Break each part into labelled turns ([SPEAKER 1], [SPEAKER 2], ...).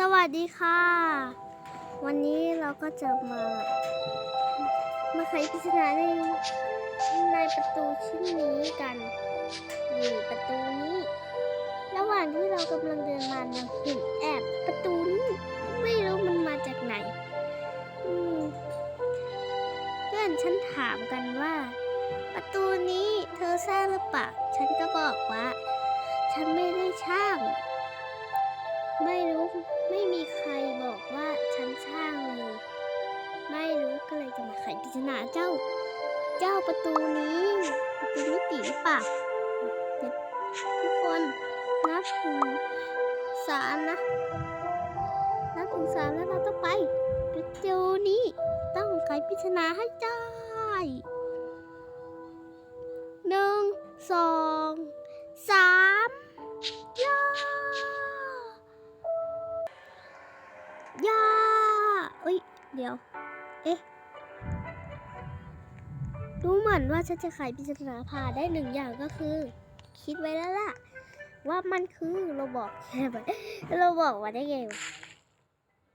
[SPEAKER 1] สวัสดีค่ะ วันนี้เราก็จะมามาไขปริศนาในในประตูชิ้นนี้กันนี่ประตูนี้ ระหว่างที่เรากำลังเดินมาเราเห็นแอบประตูนี้ไม่รู้มันมาจากไหนเพื่อนฉันถามกันว่า ประตูนี้เธอสร้างหรือเปล่าฉันก็บอกว่า ฉันไม่ได้ช่างไม่รู้ ไม่มีใครบอกว่าฉันสร้างเลย ไม่รู้ก็เลยจะมาไขปริศนาเจ้า เจ้าประตูนี้ประตูมิติหรือเปล่าเดี๋ยวทุกคนนับถึงสามนะนับถึงสามแล้วเราต้องไปประตูนี้ต้องไขปริศนาให้ได้หนึ่งสองสาม เดี๋ยว เอ๊ะ รู้เหมือนว่าฉันจะไขปริศนาผ่าได้หนึ่งอย่างก็คือ คิดไว้แล้วล่ะ ว่ามันคือโรบอกใช่ไหมโรบอกว่าได้ไงวะ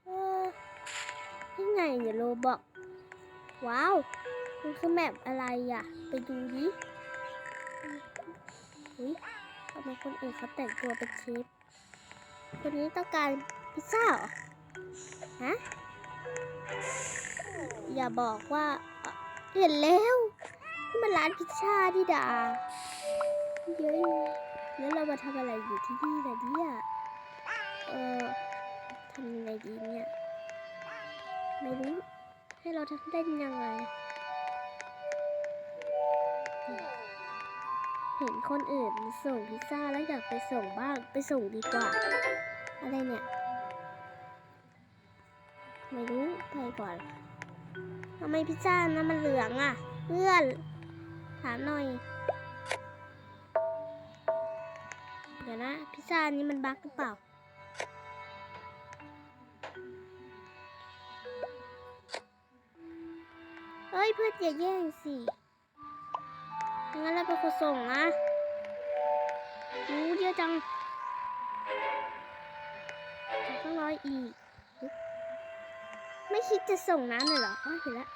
[SPEAKER 1] เออยังไงเนี่ยโรบอก ว้าว มันคือแมปอะไรอะ ไปดูดิอุ้ยทำไมคนอื่นเขาแต่งตัวเป็นเชฟคนนี้ต้องการพิซซ่าเหรอฮะ อย่าบอกว่า เห็นแล้วนี่มันร้านพิซซ่าที่ดาเยอะแล้วเรามาทำอะไรอยู่ที่นี่ล่ะเนี่ย เออทำยังไงดีเนี่ย ไม่รู้ ให้เราทำได้ยังไง เห็นคนอื่นส่งพิซซ่าแล้วอยากไปส่งบ้าง ไปส่งดีกว่า อะไรเนี่ย ไม่รู้ไปก่อนทำไมพิซซ่านะมันเหลืองอะเพื่อนถามหน่อย เดี๋ยวนะพิซซ่านี้มันบั๊กหรือเปล่าเฮ้ยเพื่อนอย่าแย่งสิงั้นเราเป็นคนส่งนะรู้เยอะจังต้องรออีก ไม่คิดจะส่งน้ำเลยเหรออ๋อเห็นแล้ว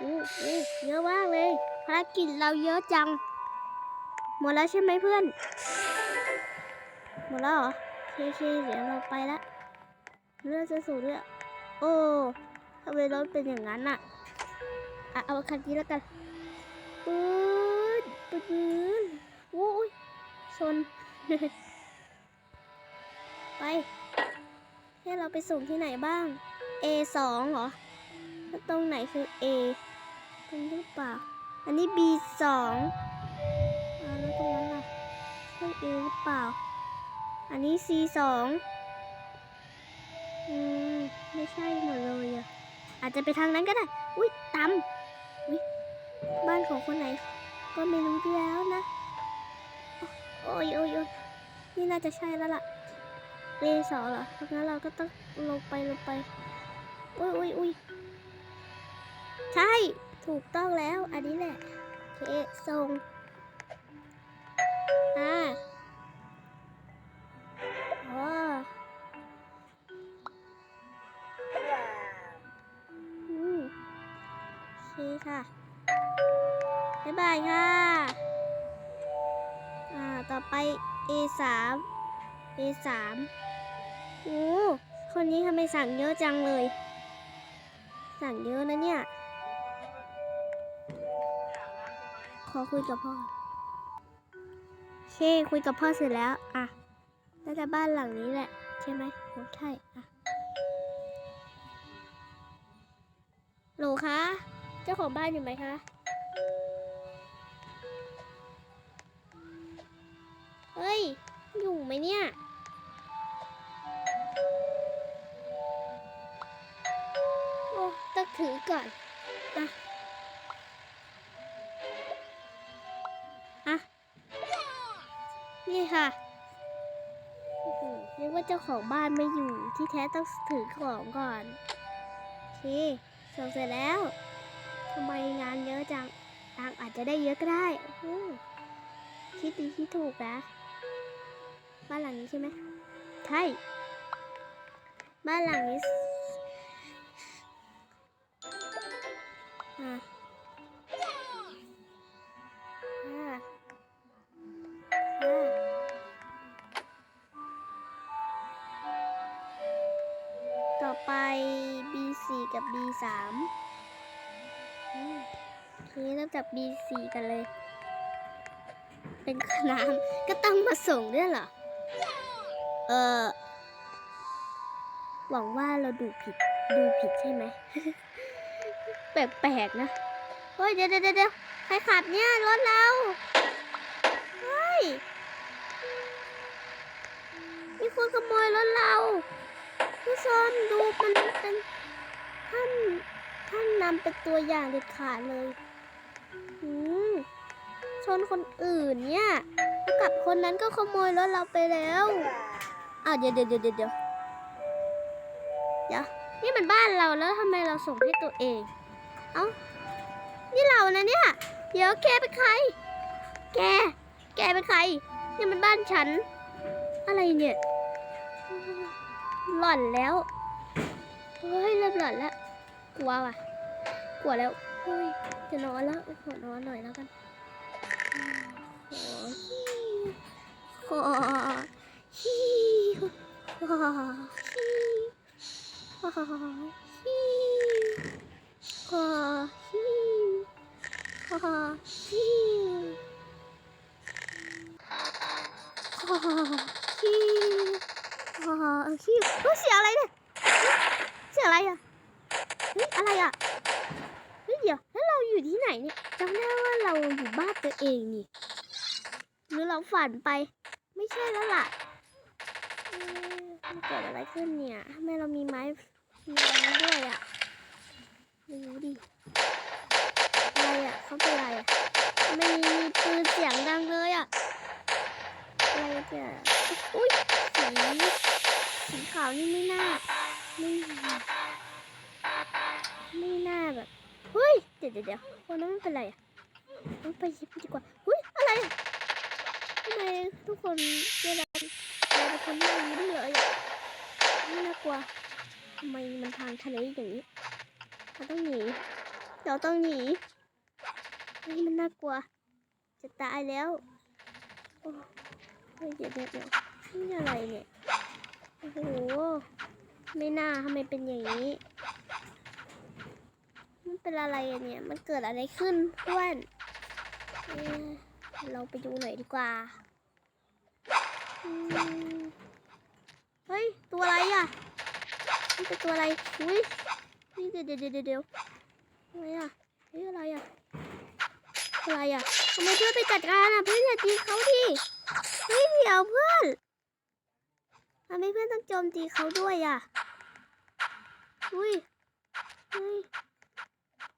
[SPEAKER 1] อู้อู้เยอะมากเลยภารกิจเราเยอะจัง หมดแล้วใช่ไหมเพื่อน หมดแล้วเหรอโอเคเคเดี๋ยวเราไปละเลือดจะสูงด้วยโอ้ทำไมรถเป็นอย่างนั้นน่ะอะ เอาคันนี้แล้วกันปืนปืนปืนโอ้ยชน ไปให้เราไปส่งที่ไหนบ้าง A สองเหรอแล้วตรงไหนคือ A ตรงนี้หรือเปล่า อันนี้ B สองแล้วตรงนั้นล่ะใช่ A หรือเปล่า อันนี้ C สองอืมไม่ใช่หมดเลยอะ อาจจะไปทางนั้นก็ได้ อุ้ยตำอุ้ยบ้านของคนไหน ก็ไม่รู้ดีแล้วนะ โอ้ยโอ้ยโอ้ยนี่น่าจะใช่แล้วล่ะเรสองเหรอเพราะงั้นเราก็ต้องลงไปลงไป อุ้ยอุ้ยอุ้ยใช่ ถูกต้องแล้ว อันนี้แหละโอเคส่ง อ่าอ๋ออืมโอเคค่ะ บ๊ายบายค่ะ อ่า ต่อไป A สาม A สามโอ้คนนี้ทำไมสั่งเยอะจังเลย สั่งเยอะนะเนี่ย ขอคุยกับพ่อโอเคคุยกับพ่อเสร็จแล้ว อะน่าจะบ้านหลังนี้แหละ ใช่ไหมโอ้ใช่ อะโหลคะ เจ้าของบ้านอยู่ไหมคะ เฮ้ย อยู่ไหมเนี่ย ก่อนอะอะนี่ค่ะนึกว่าเจ้าของบ้านไม่อยู่ที่แท้ต้องถือของก่อนโอเคส่งเสร็จแล้วทำไมงานเยอะจังตังอาจจะได้เยอะก็ได้คิดดีคิดถูกนะบ้านหลังนี้ใช่ไหมใช่บ้านหลังนี้ ต่อไป B4 กับ B3 อืมทีนี้เริ่มจาก B4 กันเลย เป็นขนามก็ต้องมาส่งด้วยเหรอ เออ หวังว่าเราดูผิด ดูผิดใช่ไหม แปลกๆนะ เฮ้ย เดี๋ยวเดี๋ยวใครขับเนี่ยรถเราเฮ้ยมีคนขโมยรถเราผู้ชมดูมันเป็นท่านท่านนำเป็นตัวอย่างเด็ดขาดเลยอืมชนคนอื่นเนี่ยแล้วกับคนนั้นก็ขโมยรถเราไปแล้วอ้าวเดี๋ยวเดี๋ยวเดี๋ยวเดี๋ยวเดี๋ยวนี่มันบ้านเราแล้วทำไมเราส่งให้ตัวเอง เอ้า นี่เรานะเนี่ย เดี๋ยวแกเป็นใคร แก แกเป็นใคร นี่มันบ้านฉัน อะไรเนี่ย หล่อนแล้ว เฮ้ยเริ่มหล่อนแล้ว กลัวว่ะ กลัวแล้ว เฮ้ย จะนอนแล้วขอนอนหน่อยแล้วกันขอฮีขอฮีขอฮี ขอฮีขอฮีขอฮีขอฮีเฮ้ยเสียงอะไรเนี่ยเสียงอะไรอะเฮ้ยอะไรอะเฮ้ยเดี๋ยวแล้วเราอยู่ที่ไหนเนี่ยจำได้ว่าเราอยู่บ้านตัวเองนี่หรือเราฝันไป ไม่ใช่แล้วล่ะเอ๊ะมันเกิดอะไรขึ้นเนี่ยทำไมเรามีไม้มีไม้ด้วยอะ รู้ดิอะไรอะเขาเป็นอะไรอะไมมีมีปืนเสียงดังเลยอะอะไรเนี่ยอุ้ยสีสีขาวนี่ไม่น่าไม่ไม่น่าแบบเฮ้ยเดี๋ยวเดี๋ยวเดี๋ยวคนนั้นเป็นอะไรอะต้องไปยิบดีกว่าเฮ้ยอะไรอะทำไมทุกคนเวลาเราคนที่ยิ้มเลยอะไม่น่ากลัวทำไมมันทางทะเลอย่างนี้ เราต้องหนี เราต้องหนีเฮ้ยมันน่ากลัว จะตายแล้วโอ้เฮ้ยเดี๋ยวเดี๋ยวเดี๋ยวนี่อะไรเนี่ย โอ้โห ไม่น่าทำไมเป็นอย่างนี้ มันเป็นอะไรเนี่ย มันเกิดอะไรขึ้นเพื่อนเอ๊ะเราไปดูหน่อยดีกว่า เฮ้ย ตัวอะไรอะมันเป็นตัวอะไร อุ้ย เดี๋ยวเดี๋ยวเดี๋ยวเดี๋ยวอะไรอะเฮ้ยอะไรอะอะไรอะทำไมเพื่อนไปจัดการอะเพื่อนอย่าตีเขาดิเฮ้ยเดี๋ยวเพื่อนทำไมเพื่อนต้องโจมตีเขาด้วยอะอุ้ยเฮ้ย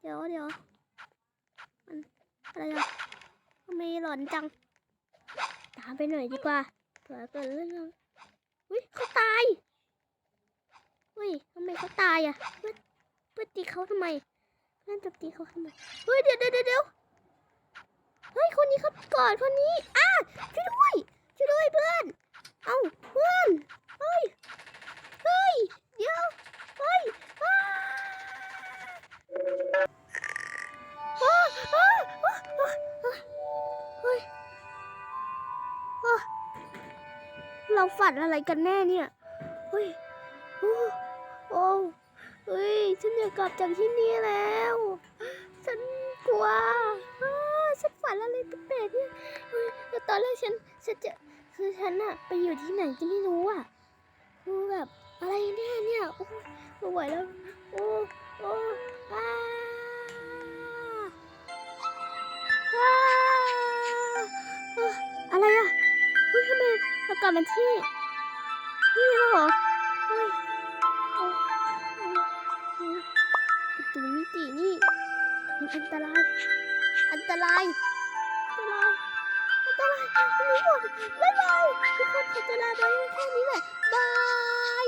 [SPEAKER 1] เดี๋ยวเดี๋ยวมันอะไรอะทำไมหลอนจัง ตามไปหน่อยดีกว่าเผื่อเกิดเรื่องอุ้ยเขาตายอุ้ยทำไมเขาตายอะเพื่อน พื่อนตีเขาทำไม เพื่อนจะตีเขาทำไม เฮ้ยเดี๋ยวเดี๋ยวเดี๋ยวเฮ้ยคนนี้เขาก่อดคนนี้ อ้าช่วยด้วยช่วยด้วยเพื่อน เอาเพื่อน เฮ้ย เฮ้ย เดี๋ยว เฮ้ยอ้าอ้าอ้าอ้าเฮ้ยเราฝันอะไรกันแน่เนี่ย เฮ้ย ฉันอยากกลับจากที่นี่แล้ว ฉันกลัวฉันฝันอะไรแปลกๆเนี่ยแล้วตอนแรกฉันฉันจะคือฉันอะไปอยู่ที่ไหนก็ไม่รู้อะคือแบบอะไรแน่เนี่ยโอ้ไม่ไหวแล้วโอ้โอ้อ้าอะไรอะเฮ้ยทำไมเรากลับมาที่ ตรายอันตรายอันตรายอันตรายอันนี้หมดบ๊ายบายทุกคนขอตัวลาไปแค่นี้แหละบาย